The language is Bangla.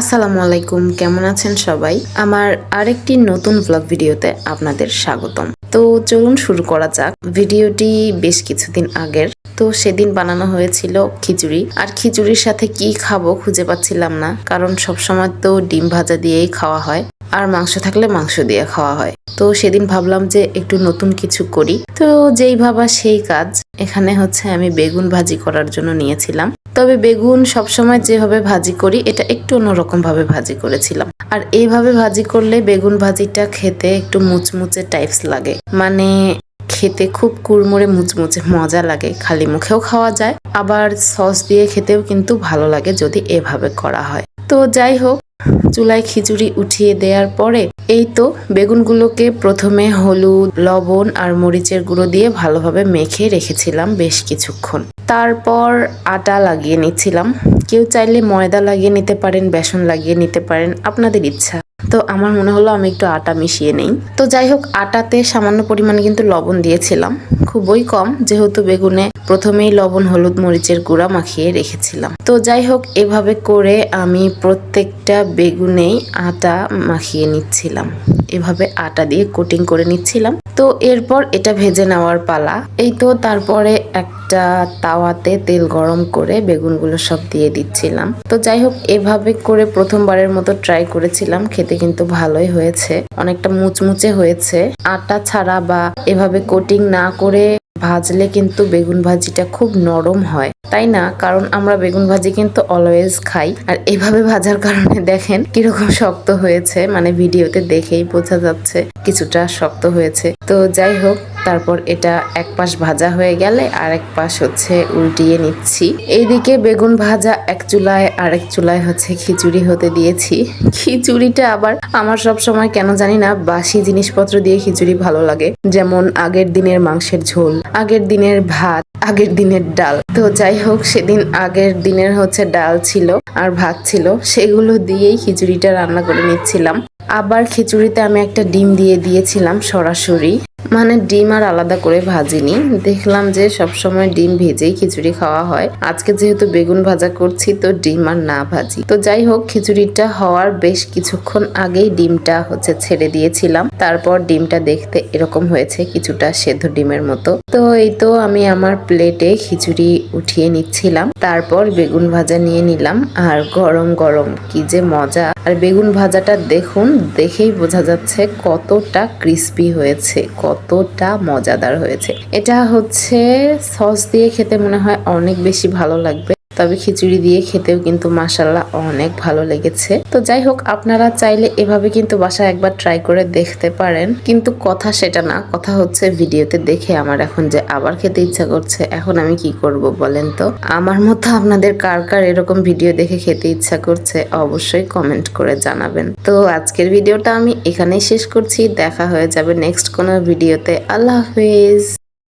আসসালামু আলাইকুম, কেমন আছেন সবাই? আমার আরেকটি নতুন ব্লগ ভিডিওতে আপনাদের স্বাগতম। তো চলুন শুরু করা যাক। ভিডিওটি বেশ কিছুদিন আগের। তো সেদিন বানানো হয়েছিল খিচুড়ি। আর খিচুড়ির সাথে কি খাব খুঁজে পাচ্ছিলাম না, কারণ সবসময় তো ডিম ভাজা দিয়েই খাওয়া হয়, আর মাংস থাকলে মাংস দিয়ে খাওয়া হয়। তো সেদিন ভাবলাম যে একটু নতুন কিছু করি। তো যেই ভাবা সেই কাজ। এখানে হচ্ছে আমি বেগুন ভাজি করার জন্য নিয়েছিলাম। তবে বেগুন সবসময় যেভাবে ভাজি করি, এটা একটু অন্যরকম ভাবে ভাজি করেছিলাম। আর এইভাবে ভাজি করলে বেগুন ভাজিটা খেতে একটু মুচমুচে টাইপস লাগে। মানে খেতে খুব কুড়মুড়ে মুচমুচে মজা লাগে, খালি মুখেও খাওয়া যায়। আবার সস দিয়ে খেতেও কিন্তু ভালো লাগে যদি এভাবে করা হয়। তো যাই হোক চুলায় খিচুড়ি উঠিয়ে দেওয়ার পরে এই তো বেগুনগুলোকে প্রথমে হলুদ, লবণ আর মরিচের গুঁড়ো দিয়ে ভালোভাবে মেখে রেখেছিলাম বেশ কিছুক্ষণ। তারপর আটা লাগিয়ে নিচ্ছিলাম। কেউ চাইলে ময়দা লাগিয়ে নিতে পারেন, বেসন লাগিয়ে নিতে পারেন, আপনাদের ইচ্ছা। তো আমার মনে হলো আমি একটু আটা মিশিয়ে নেই। তো যাই হোক, আটাতে সামান্য পরিমাণে কিন্তু লবণ দিয়েছিলাম। খুবই কম, যেহেতু বেগুনে প্রথমেই লবণ, হলুদ মরিচের গুঁড়া মাখিয়ে রেখেছিলাম। তো যাই হোক, এভাবে করে আমি প্রত্যেকটা বেগুনেই আটা মাখিয়ে নিচ্ছিলাম। এভাবে আটা দিয়ে কোটিং করে নিচ্ছিলাম। তো এরপর এটা ভেজে নেওয়ার পালা। এই তো তারপরে একটা তাওয়াতে তেল গরম করে বেগুনগুলো সব দিয়ে দিচ্ছিলাম। তো যাই হোক, এভাবে করে প্রথমবারের মতো ট্রাই করেছিলাম। খেতে কিন্তু ভালোই হয়েছে। অনেকটা মুচমুচে হয়েছে। আটা ছাড়া বা এভাবে কোটিং না করে ভাজলে কিন্তু বেগুন ভাজিটা খুব নরম হয়। তাই না? কারণ আমরা বেগুন ভাজি কিন্তু অলওয়েজ খাই। আর এভাবে ভাজার কারণে দেখেন কীরকম শক্ত হয়েছে। মানে ভিডিওতে দেখেই বোঝা যাচ্ছে কিছুটা শক্ত হয়েছে। তো যাই হোক, তারপর এটা এক পাশ ভাজা হয়ে গেলে আর এক পাশ হচ্ছে উল্টিয়ে নিচ্ছি। এইদিকে বেগুন ভাজা এক চুলায়, আরেক চুলায় হচ্ছে খিচুড়ি হতে দিয়েছি। খিচুড়িটা আবার আমার সব সময় কেন জানি না, বাসি জিনিসপত্র দিয়ে খিচুড়ি ভালো লাগে। যেমন আগের দিনের মাংসের ঝোল, আগের দিনের ভাত আগের দিনের ডাল। তো যাই হোক, সেদিন আগের দিনের হচ্ছে ডাল ছিল আর ভাত ছিল। সেগুলো দিয়েই খিচুড়িটা রান্না করে নিচ্ছিলাম। আবার খিচুড়িতে আমি একটা ডিম দিয়ে দিয়েছিলাম সরাসরি। মানে ডিম আর আলাদা করে ভাজিনি। দেখলাম যে সবসময় ডিম ভেজেই খিচুড়ি খাওয়া হয়। আজকে যেহেতু বেগুন ভাজা করছি, তো ডিম আর না ভাজি। তো যাই হোক, খিচুড়িটা হওয়ার বেশ কিছুক্ষণ আগেই ডিমটা হচ্ছে ছেড়ে দিয়েছিলাম। তারপর ডিমটা দেখতে এরকম হয়েছে কিছুটা সেদ্ধ ডিমের মতো। তো এই তো আমি আমার প্লেটে খিচুড়ি উঠিয়ে নিচ্ছিলাম। তারপর বেগুন ভাজা নিয়ে নিলাম। আর গরম গরম, কি যে মজা। আর বেগুন ভাজাটা দেখুন, দেখেই বোঝা যাচ্ছে কতটা ক্রিস্পি হয়েছে কতটা মজাদার হয়েছে। এটা হচ্ছে সস দিয়ে খেতে মনে হয় অনেক বেশি ভালো লাগবে। তবে খিচুড়ি দিয়ে খেতেও কিন্তু মাসাল্লাহ অনেক ভালো লেগেছে। তো যাই হোক, আপনারা চাইলে এভাবে কিন্তু বাসায় একবার ট্রাই করে দেখতে পারেন। কিন্তু কথা সেটা না, কথা হচ্ছে ভিডিওতে দেখে আমার এখন যে আবার খেতে ইচ্ছা করছে, এখন আমি কি করব বলেন তো? আমার মতো আপনাদের কার কার এরকম ভিডিও দেখে খেতে ইচ্ছা করছে, অবশ্যই কমেন্ট করে জানাবেন। তো আজকের ভিডিওটা আমি এখানেই শেষ করছি, দেখা হয়ে যাবে নেক্সট কোনো ভিডিওতে। আল্লাহ হাফেজ!